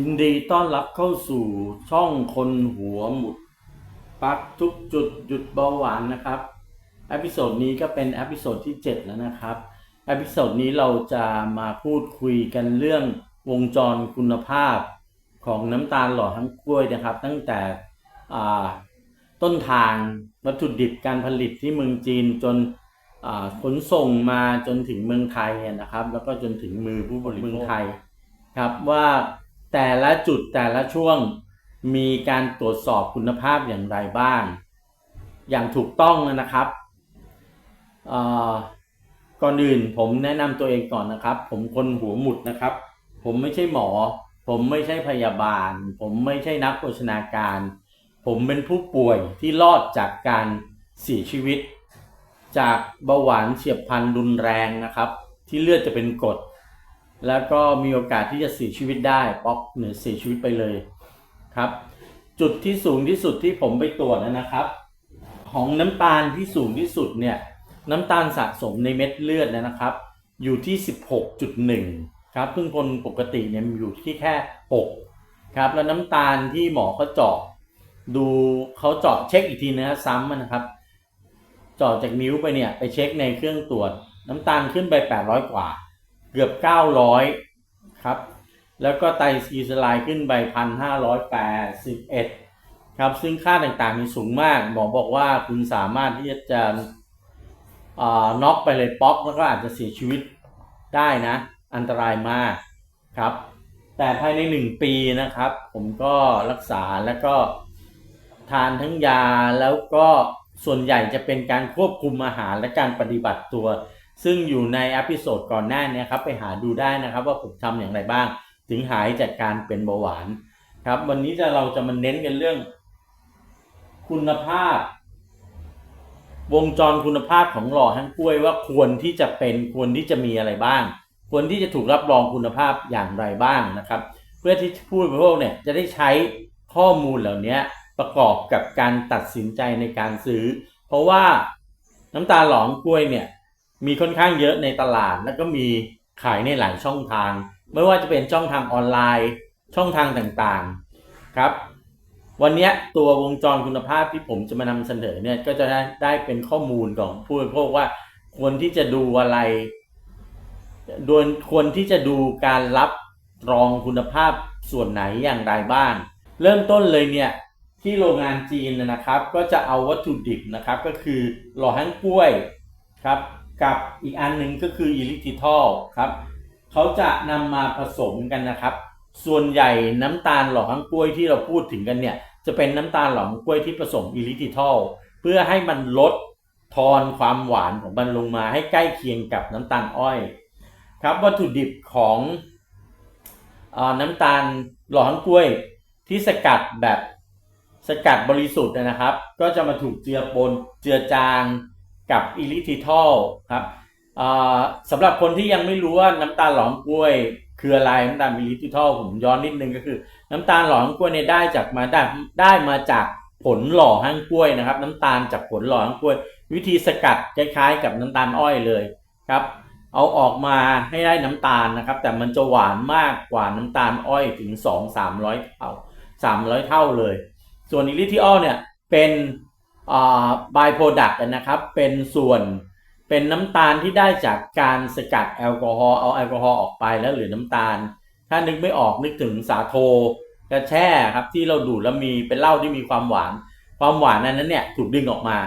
ยินดีต้อนรับเข้าสู่ช่องคนหัวหมุด ปักทุกจุดหยุดเบาหวานนะครับเอพิโซดนี้ก็เป็นเอพิโซดที่ 7 แล้วนะครับเอพิโซดนี้เราจะมาพูดคุยกันเรื่องวงจรคุณภาพของน้ำตาลหล่อทั้งกล้วยนะครับ ตั้งแต่อ่าต้นทางวัตถุดิบการผลิตที่เมืองจีนจนอ่าขนส่งมาจนถึงเมืองไทยนะครับ แล้วก็จนถึงมือผู้บริโภคเมืองไทยครับว่า แต่ละจุดแต่ละช่วงมีการตรวจสอบคุณภาพอย่างไรบ้าง อย่างถูกต้องนะครับก่อนอื่นผมแนะนำตัวเองก่อนนะครับ ผมคนหัวหมุดนะครับ ผมไม่ใช่หมอ ผมไม่ใช่พยาบาล ผมไม่ใช่นักโภชนาการ ผมเป็นผู้ป่วยที่รอดจากการเสียชีวิต จากเบาหวานเฉียบพลันรุนแรงนะครับ ที่เลือดจะเป็นกรด แล้วก็มีโอกาสที่จะเสียชีวิตได้ป๊อกเหนือเสียชีวิตไปเลยครับ จุดที่สูงที่สุดที่ผมไปตรวจนะครับ ของน้ำตาลที่สูงที่สุดเนี่ยน้ำตาลสะสมในเม็ดเลือดนะครับ อยู่ที่ 16.1 ครับซึ่งคนปกติเนี่ยอยู่ที่แค่ 6 ครับ แล้วน้ำตาลที่หมอเขาเจาะดูเขาเจาะเช็คอีกทีนะซ้ำนะครับเจาะจากนิ้วไปเนี่ยไปเช็คในเครื่องตรวจ น้ำตาลขึ้นไป 800 กว่า เกือบ 900 ครับ แล้วก็ไตซีสลด์ขึ้นไป 1,581 ครับ ซึ่งค่าต่างๆมีสูงมาก หมอบอกว่าคุณสามารถที่จะน็อกไปเลยป๊อกแล้วก็อาจจะเสียชีวิตได้นะ อันตรายมากครับ แต่ภายใน 1 ปีนะครับ ผมก็รักษาแล้วก็ทานทั้งยาแล้วก็ส่วนใหญ่จะเป็นการควบคุมอาหารและการปฏิบัติตัว ซึ่งอยู่ในอพิโซดก่อนหน้านี้ครับไปหาดูได้นะครับว่าผมทำอย่างไรบ้าง ถึงหายจากการเป็นเบาหวานครับ วันนี้จะเราจะมาเน้นกันเรื่อง คุณภาพ วงจรคุณภาพของหล่อฮั่นกล้วยว่าควรที่จะเป็นควรที่จะมีอะไรบ้าง ควรที่จะถูกรับรองคุณภาพอย่างไรบ้างนะครับ เพื่อที่ผู้บริโภคเนี่ยจะได้ใช้ข้อมูลเหล่านี้ประกอบกับการตัดสินใจในการซื้อ เพราะว่าน้ำตาลหลอมกล้วยเนี่ย มีค่อนข้างเยอะในตลาด แล้วก็มีขายในหลายช่องทาง ไม่ว่าจะเป็นช่องทางออนไลน์ ช่องทางต่างๆครับ วันนี้ตัววงจรคุณภาพที่ผมจะมานำเสนอเนี่ยก็จะได้ได้เป็นข้อมูลของผู้บริโภคว่าควรที่จะดูอะไรโดยควรที่จะดูการรับรองคุณภาพส่วนไหนอย่างไรบ้าง เริ่มต้นเลยเนี่ยที่โรงงานจีนนะครับ ก็จะเอาวัตถุดิบนะครับ ก็คือหล่อฮั่นกล้วยครับ กับอีกอันหนึ่งก็คืออิลิทิทอลครับเขาจะนำมาผสมกันนะครับ ส่วนใหญ่น้ำตาลหล่อฮั่นกล้วยที่เราพูดถึงกันเนี่ย จะเป็นน้ำตาลหล่อฮั่นกล้วยที่ผสมอิลิทิทอลเพื่อให้มันลดทอนความหวานของมันลงมาให้ใกล้เคียงกับน้ำตาลอ้อย ครับวัตถุดิบของอน้ำตาลหล่อฮั่นกล้วยที่สกัดแบบสกัดบริสุทธิ์นะครับ ก็จะมาถูกเจือปนเจือจาง กับอิลิทิทอลครับสำหรับคนที่ยังไม่รู้ว่าน้ำตาลหลอมกล้วยคืออะไรน้ำตาลอิลิทิทอลผมย้อนนิดนึงก็คือ น้ำตาลหล่อฮั่นกล้วยเนี่ยได้จากมาได้ได้มาจากผลหล่อฮั่นกล้วยนะครับ น้ำตาลจากผลหล่อฮั่นกล้วย วิธีสกัดคล้ายๆ กับน้ำตาลอ้อยเลยครับเอาออกมาให้ได้น้ำตาลนะครับ แต่มันจะหวานมากกว่าน้ำตาลอ้อยถึง 2 300 เท่า 300 เท่าเลย ส่วนอิลิทิออลเนี่ยเป็น บายโปรดักต์นะครับ เป็นส่วนเป็นน้ำตาลที่ได้จากการสกัดแอลกอฮอล์เอาแอลกอฮอล์ออกไปแล้วเหลือน้ำตาล ถ้านึกไม่ออกนึกถึงสาโทกระแช่ครับที่เราดูดแล้วมีเป็นเหล้าที่มีความหวาน ความหวานนั้นเนี่ยถูกดึงออกมา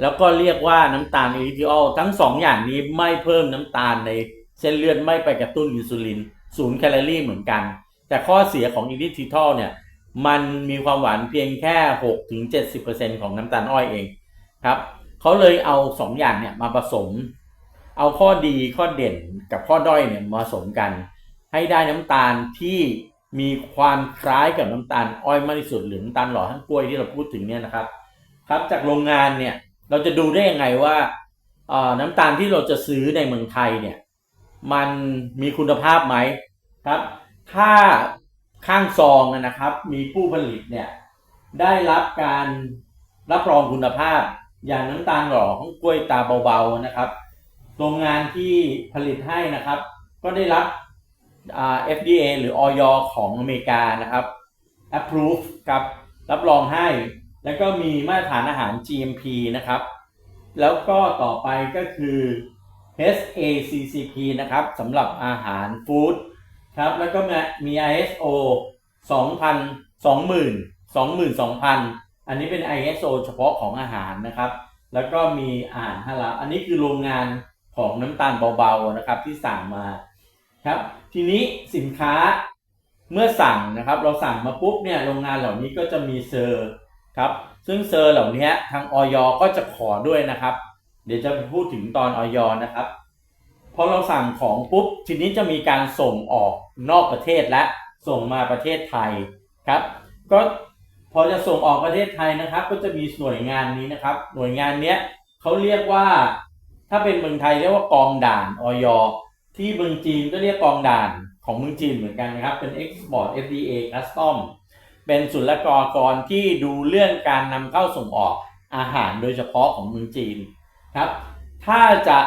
แล้วก็เรียกว่าน้ำตาลอิริทิอลทั้งสองอย่างนี้ไม่เพิ่มน้ำตาลในเส้นเลือดไม่ไปกระตุ้นอินซูลินศูนย์แคลอรี่เหมือนกัน แต่ข้อเสียของอิริทิอลเนี่ย มันมีความหวานเพียงแค่6ถึง70%ของน้ำตาลอ้อยเองครับเขาเลยเอาสองอย่างเนี่ยมาผสม เอาข้อดีข้อเด่นกับข้อด้อยเนี่ยมาผสมกัน ให้ได้น้ำตาลที่มีความคล้ายกับน้ำตาลอ้อยมากที่สุดหรือน้ำตาลหล่อทั้งกล้วยที่เราพูดถึงเนี่ยนะครับ ครับจากโรงงานเนี่ยเราจะดูได้ยังไงว่าน้ำตาลที่เราจะซื้อในเมืองไทยเนี่ยมันมีคุณภาพไหมครับ ถ้า ข้างซองนะครับ มีผู้ผลิตเนี่ยได้รับการรับรองคุณภาพ อย่างน้ำตาลหล่อของกล้วยตาเบาๆนะครับโรงงานที่ผลิตให้นะครับ ก็ได้รับ FDA หรืออยของอเมริกานะครับ approve ครับรับรองให้ แล้วก็มีมาตรฐานอาหาร GMP นะครับ แล้วก็ต่อไปก็คือ HACCP นะครับสำหรับอาหารฟู้ด ครับ แล้วก็มี ISO 2,000 20,000 22,000 อันนี้เป็น ISO เฉพาะของอาหารนะครับ แล้วก็มีอาหารฮาลาอันนี้คือโรงงานของน้ำตาลเบาๆนะครับที่สั่งมาครับ ทีนี้สินค้าเมื่อสั่งนะครับ เราสั่งมาปุ๊บเนี่ยโรงงานเหล่านี้ก็จะมีเซอร์ครับ ซึ่งเซอร์เหล่านี้ทางออยก็จะขอด้วยนะครับ เดี๋ยวจะพูดถึงตอนออยนะครับ อเราสั่งของปุ๊บทีนี้จะมีการส่งออกนอกประเทศและส่งมาประเทศไทยครับ ก็พอจะส่งออกประเทศไทยนะครับ ก็จะมีหน่วยงานนี้นะครับ หน่วยงานเนี้ยเขาเรียกว่า ถ้าเป็นเมืองไทยเรียกว่ากองด่านออยที่เมืองจีนก็เรียกกองด่านของเมืองจีนเหมือนกันนะครับ เป็น Export FDA Custom เป็นศุลกากรที่ดูเรื่องการนำเข้าส่งออกอาหารโดยเฉพาะของเมืองจีนครับ ถ้าจะ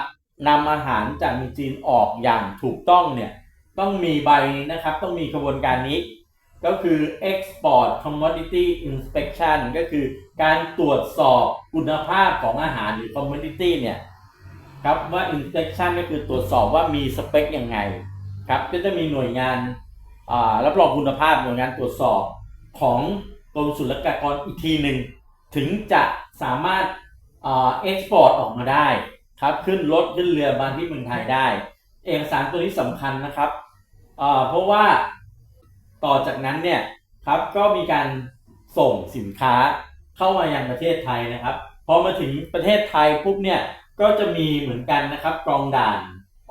นำอาหารจากเมืองจีนออกอย่างถูกต้องเนี่ยต้องมีใบนะครับต้องมีกระบวนการนี้ ก็คือ export commodity inspection ก็คือการตรวจสอบคุณภาพของอาหารหรือ commodity เนี่ยครับว่า inspection ก็คือตรวจสอบว่ามีสเปคยังไงครับก็จะมีหน่วยงานอ่ารับรองคุณภาพหน่วยงานตรวจสอบของกรมศุลกากรอีกทีหนึ่งถึงจะสามารถเอ่า export ออกมาได้ ครับขึ้นรถขึ้นเรือมาที่เมืองไทยได้ เอกสารตัวนี้สำคัญนะครับอ่าเพราะว่าต่อจากนั้นเนี่ยครับก็มีการส่งสินค้าเข้ามายังประเทศไทยนะครับพอมาถึงประเทศไทยปุ๊บเนี่ยก็จะมีเหมือนกันนะครับกรองด่าน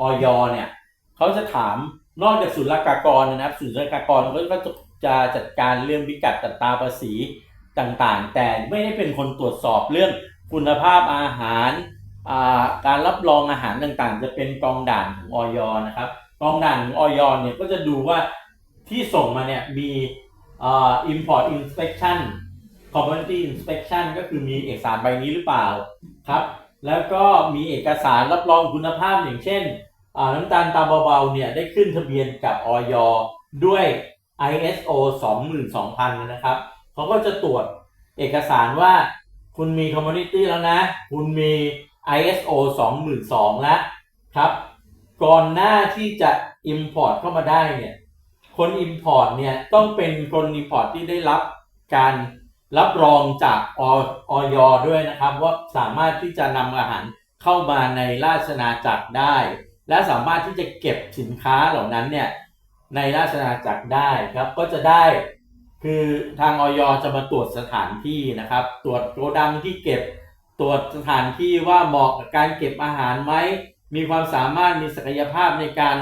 ออยเนี่ยเขาจะถามนอกจากศุลกากรนะครับศุลกากรก็จะจะจัดการเรื่องวิกัดตัดตราภาษีต่างๆ แต่ไม่ได้เป็นคนตรวจสอบเรื่องคุณภาพอาหารอ่า การรับรองอาหารต่างๆ จะเป็นกองด่านของออยนะครับกองด่านของออยเนี่ยก็จะดูว่าที่ส่งมาเนี่ยมีอ่า import inspection commodity inspection ก็คือมีเอกสารใบนี้หรือเปล่าครับแล้วก็มีเอกสารรับรองคุณภาพอย่างเช่นน้ำตาลตาเบาๆเนี่ยได้ขึ้นทะเบียนกับออยด้วย ISO 22,000 นะครับเขาก็จะตรวจเอกสารว่าคุณมี commodity แล้วนะ คุณมี ISO 2002แล้วครับ ก่อนหน้าที่จะ Import เข้ามาได้เนี่ยคน Import เนี่ยต้องเป็นคน Import ที่ได้รับการรับรองจากออยด้วยนะครับ ว่าสามารถที่จะนำอาหารเข้ามาในราชนาจักรได้ และสามารถที่จะเก็บสินค้าเหล่านั้นเนี่ยในราชนาจักรได้ครับก็จะได้คือทางออยจะมาตรวจสถานที่นะครับ ตรวจโกดังที่เก็บ ตรวจสถานที่ว่าเหมาะกับการเก็บอาหารไหม มีความสามารถมีศักยภาพในการ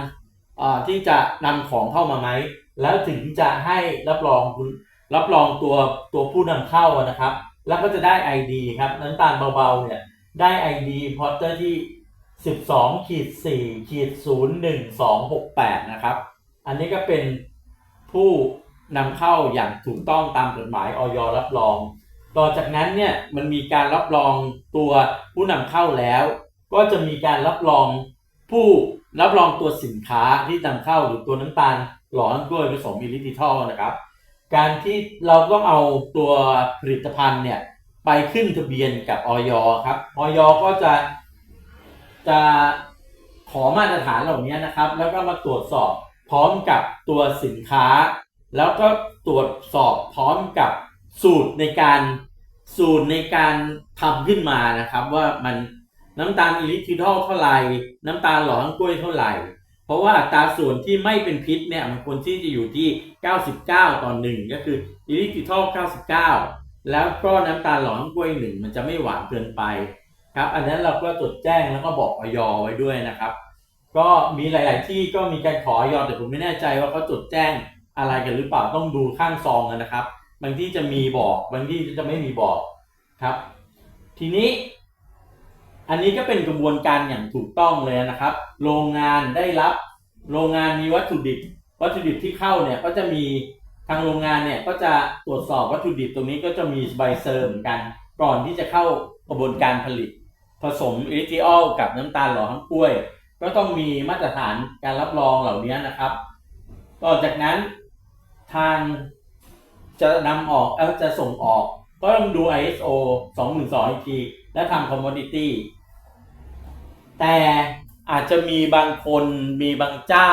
ที่จะนำของเข้ามาไหม แล้วถึงจะให้รับรองรับรองตัวตัวผู้นำเข้านะครับ แล้วก็จะได้ ID ครับน้ำตาลเบาๆเนี่ยได้ ID พอร์เตอร์ที่ 12ขีด4ขีด01268 นะครับ อันนี้ก็เป็นผู้นำเข้าอย่างถูกต้องตามกฎหมายออยรับรอง ต่อจากนั้นเนี่ยมันมีการรับรองตัวผู้นำเข้าแล้ว ก็จะมีการรับรองผู้รับรองตัวสินค้าที่นำเข้าหรือตัวน้ำตาลหล่อน้ำกล้วยผสมอิลิทิทอลนะครับ การที่เราต้องเอาตัวผลิตภัณฑ์เนี่ยไปขึ้นทะเบียนกับออยครับออยก็จะจะขอมาตรฐานเหล่านี้นะครับ แล้วก็มาตรวจสอบพร้อมกับตัวสินค้า แล้วก็ตรวจสอบพร้อมกับ สูตรในการสูตรในการทำขึ้นมานะครับ ว่ามันน้ำตาลอิลิทิทอลเท่าไหร่น้ำตาลหล่อทั้งกล้วยเท่าไหร่ เพราะว่าตาส่วนที่ไม่เป็นพิษเนี่ยมันควรที่จะอยู่ที่ 99 ต่อ 1 ก็คืออิลิทิทอล99 แล้วก็น้ำตาลหล่อทั้งกล้วยหนึ่งมันจะไม่หวานเกินไปครับอันนั้นเราก็จดแจ้งแล้วก็บอกออยไว้ด้วยนะครับ ก็มีหลาย ๆ ที่ก็มีการขอออยแต่ผมไม่แน่ใจว่าเขาจดแจ้งอะไรกันหรือเปล่าต้องดูข้างซองนะครับ บางที่จะมีบอก บางที่จะไม่มีบอกครับ ทีนี้ อันนี้ก็เป็นกระบวนการอย่างถูกต้องเลยนะครับ โรงงานได้รับ โรงงานมีวัตถุดิบ วัตถุดิบที่เข้าเนี่ยก็จะมีทางโรงงานเนี่ยก็จะตรวจสอบวัตถุดิบตรงนี้ก็จะมีใบเซอร์เหมือนกัน ก่อนที่จะเข้ากระบวนการผลิต ผสมอิทิออลกับน้ำตาลหล่อทั้งกล้วย ก็ต้องมีมาตรฐานการรับรองเหล่านี้นะครับ ต่อจากนั้นทาง จะนำออกเออจะส่งออก ก็ต้องดู ISO 2002อีกที และทำ commodity แต่อาจจะมีบางคนมีบางเจ้า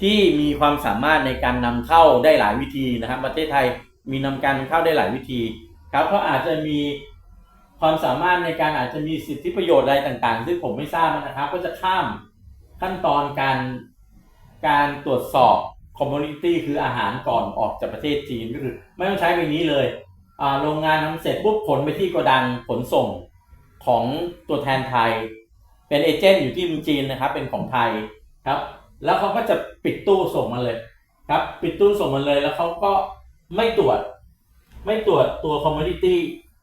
ที่มีความสามารถในการนำเข้าได้หลายวิธีนะครับ ประเทศไทยมีนำการเข้าได้หลายวิธีครับเขาอาจจะมีความสามารถในการอาจจะมีสิทธิประโยชน์อะไรต่างๆ ซึ่งผมไม่ทราบนะครับ ก็จะข้ามขั้นตอนการการตรวจสอบ คอมมูนิตี้คืออาหารก่อนออกจากประเทศจีนก็คือไม่ต้องใช้ไปนี้เลยโรงงานทำเสร็จปุ๊บขนไปที่โกดังขนส่งของตัวแทนไทย เป็นเอเจนต์อยู่ที่เมืองจีนนะครับ เป็นของไทยครับ แล้วเขาก็จะปิดตู้ส่งมาเลยครับ ปิดตู้ส่งมาเลยแล้วเขาก็ไม่ตรวจ ไม่ตรวจตัว commodity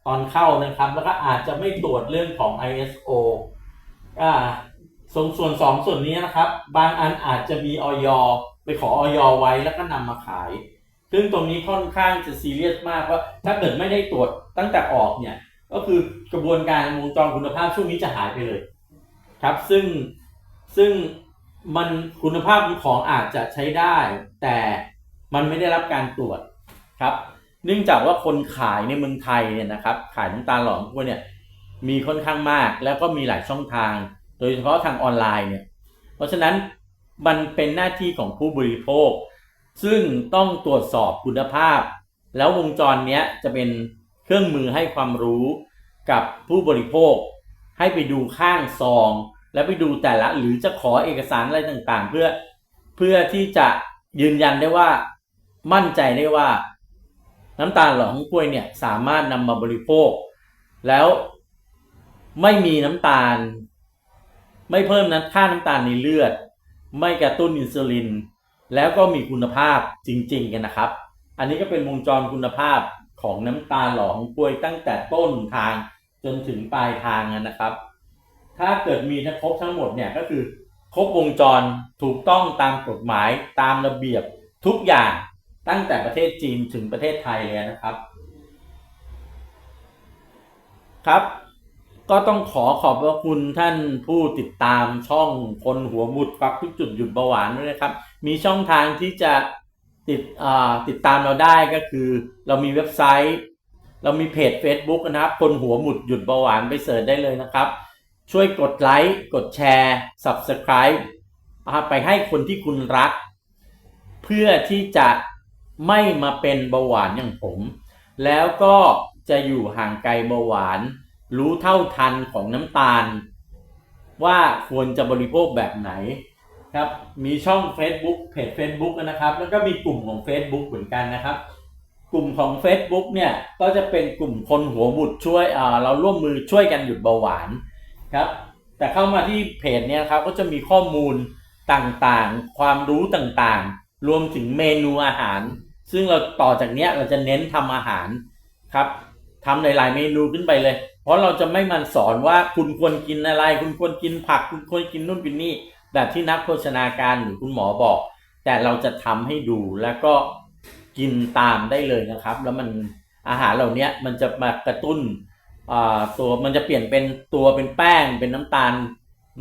ตอนเข้านะครับ แล้วก็อาจจะไม่ตรวจเรื่องของ ISO อ่าส่วนส่วนสองส่วนนี้นะครับ บางอันอาจจะมีออย ไปขอออยไว้แล้วก็นำมาขาย ซึ่งตรงนี้ค่อนข้างจะซีเรียสมากว่า ถ้าเกิดไม่ได้ตรวจตั้งแต่ออกเนี่ย ก็คือกระบวนการวงจรคุณภาพช่วงนี้จะหายไปเลย ครับ ซึ่งซึ่งมันคุณภาพของอาจจะใช้ได้ แต่มันไม่ได้รับการตรวจครับ เนื่องจากว่าคนขายในเมืองไทยเนี่ยนะครับ ขายน้ำตาลหล่อของพวกเนี่ยมีค่อนข้างมาก แล้วก็มีหลายช่องทาง โดยเฉพาะทางออนไลน์เนี่ย เพราะฉะนั้น มันเป็นหน้าที่ของผู้บริโภค ซึ่งต้องตรวจสอบคุณภาพ แล้ววงจรเนี้ยจะเป็นเครื่องมือให้ความรู้กับผู้บริโภค ให้ไปดูข้างซอง แล้วไปดูแต่ละหรือจะขอเอกสารอะไรต่างๆ เพื่อเพื่อที่จะยืนยันได้ว่ามั่นใจได้ว่า น้ำตาลหล่อของกล้วยเนี่ยสามารถนำมาบริโภค แล้วไม่มีน้ำตาล ไม่เพิ่มน้ำค่าน้ำตาลในเลือด ไม่กระตุ้นอินซูลิน แล้วก็มีคุณภาพจริง ๆ กันนะครับ อันนี้ก็เป็นวงจรคุณภาพของน้ำตาลหล่อของกล้วยตั้งแต่ต้นทางจนถึงปลายทางนะครับ ถ้าเกิดมีทั้งครบทั้งหมดเนี่ยก็คือครบวงจรถูกต้องตามกฎหมายตามระเบียบทุกอย่างตั้งแต่ประเทศจีนถึงประเทศไทยเลยนะครับครับ ก็ต้องขอขอบพระคุณท่านผู้ติดตามช่องคนหัวมุดฟักทุกจุดหยุดเบาหวานด้วยนะครับ มีช่องทางที่จะติดติดตามเราได้ก็คือ เรามีเว็บไซต์ เรามีเพจ Facebook นะครับ คนหัวหมุดหยุดเบาหวานไปเสิร์ชได้เลยนะครับ ช่วยกดไลค์กดแชร์ Subscribe ไปให้คนที่คุณรัก เพื่อที่จะไม่มาเป็นเบาหวานอย่างผม แล้วก็จะอยู่ห่างไกลเบาหวาน รู้เท่าทันของน้ำตาล ว่าควรจะบริโภคแบบไหนครับมีช่อง Facebook เพจ Facebook นะครับ แล้วก็มีกลุ่มของ Facebook เหมือนกันนะครับ กลุ่มของ Facebook เนี่ยก็จะเป็นกลุ่มคนหัวบุดช่วยเราร่วมมือช่วยกันหยุดเบาหวานครับแต่เข้ามาที่เพจเนี่ยครับก็จะมีข้อมูลต่างๆ ความรู้ต่างๆ รวมถึงเมนูอาหาร ซึ่งเราต่อจากเนี้ยเราจะเน้นทำอาหารครับ ทำหลายๆเมนูขึ้นไปเลย เพราะเราจะไม่มันสอนว่าคุณควรกินอะไร คุณควรกินผัก คุณควรกินนู่นกินนี่ แบบที่นักโภชนาการหรือคุณหมอบอก แต่เราจะทำให้ดูแล้วก็กินตามได้เลยนะครับ แล้วมันอาหารเหล่านี้มันจะมากระตุ้นตัวมันจะเปลี่ยนเป็นตัวเป็นแป้งเป็นน้ำตาล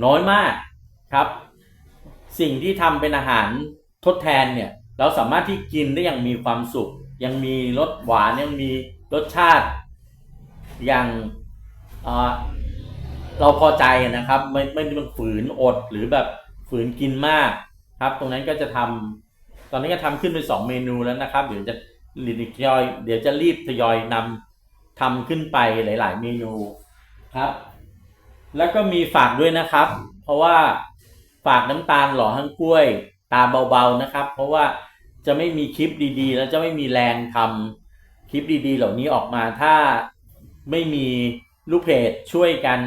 น้อยมากครับ สิ่งที่ทำเป็นอาหารทดแทนเนี่ยเราสามารถที่กินได้อย่างมีความสุข ยังมีรสหวานยังมีรสชาติ อย่างเราพอใจนะครับ ไม่ไม่ได้ฝืนอดหรือแบบฝืนกินมากครับ ตรงนั้นก็จะทำตอนนี้ก็ทำขึ้นเป็นสองเมนูแล้วนะครับ เดี๋ยวจะทยอยเดี๋ยวจะรีบทยอยนำทำขึ้นไปหลาย ๆ เมนูครับ แล้วก็มีฝากด้วยนะครับ เพราะว่าฝากน้ำตาลหล่อทั้งกล้วยตาเบาๆนะครับ เพราะว่าจะไม่มีคลิปดีๆ แล้วจะไม่มีแรงทำคลิปดีๆ เหล่านี้ออกมาถ้า ไม่มีลูกเพจช่วยกัน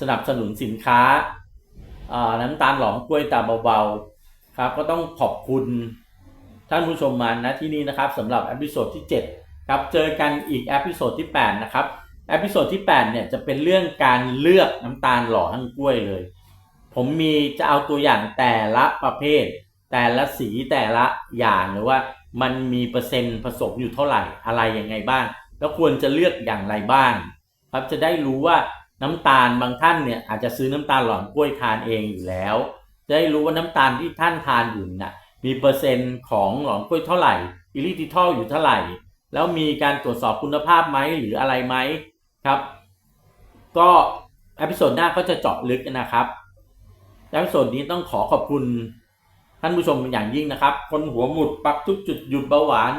สนับสนุนสินค้าน้ำตาลหล่อทั้งกล้วยตาเบาๆครับก็ต้องขอบคุณท่านผู้ชมมาณที่นี้นะครับสำหรับอพิโซดที่ 7 ครับเจอกันอีกอพิโซดที่ 8 นะครับอพิโซดที่ 8 เนี่ยจะเป็นเรื่องการเลือกน้ำตาลหล่อทั้งกล้วยเลย ผมมีจะเอาตัวอย่างแต่ละประเภท แต่ละสีแต่ละอย่างหรือว่ามันมีเปอร์เซ็นต์ผสมอยู่เท่าไหร่อะไรยังไงบ้าง แล้วควรจะเลือกอย่างไรบ้างครับจะได้รู้ว่าน้ำตาลบางท่านเนี่ยอาจจะซื้อน้ำตาลหล่อกล้วยทานเองอยู่แล้ว จะได้รู้ว่าน้ำตาลที่ท่านทานอยู่น่ะมีเปอร์เซ็นต์ของหลองกล้วยเท่าไหร่อิลิทิทอลอยู่เท่าไหร่ แล้วมีการตรวจสอบคุณภาพไหมหรืออะไรไหมครับ ก็อพิโซดหน้าก็จะเจาะลึกนะครับอพิโซดนี้ต้องขอขอบคุณท่านผู้ชมเป็นอย่างยิ่งนะครับ คนหัวหมุดปักทุกจุดหยุดเบาหวาน